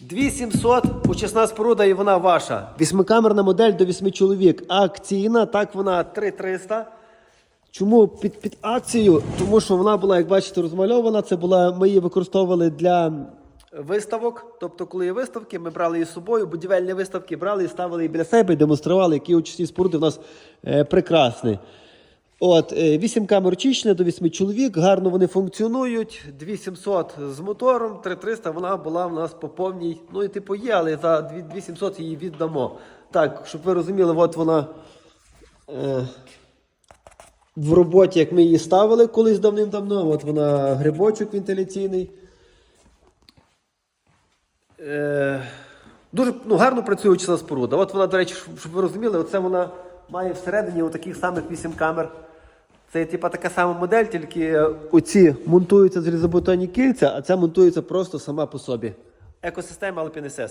2700, очисна споруда і вона ваша. Вісьмикамерна модель до 8 чоловік. Акційна, так вона 3300. Чому під, під акцію? Тому що вона була, як бачите, розмальована. Це була, ми її використовували для виставок. Тобто, коли є виставки, ми брали її з собою, будівельні виставки брали і ставили її біля себе і демонстрували, які очисні споруди в нас е, прекрасні. От, 8 камер очищення до 8 чоловік, гарно вони функціонують. 2700 з мотором, 3300 вона була в нас по повній. Ну і типу є, але за 2700 її віддамо. Так, щоб ви розуміли, от вона е, в роботі, як ми її ставили колись давним-давно. От вона грибочок вентиляційний. Е, дуже ну, гарно працює очисна споруда. От вона, до речі, щоб ви розуміли, оце вона має всередині таких самих 8 камер. Це типа така сама модель, тільки оці монтуються залізобетонні кільця, а ця монтується просто сама по собі. Екосистема Alpine SS.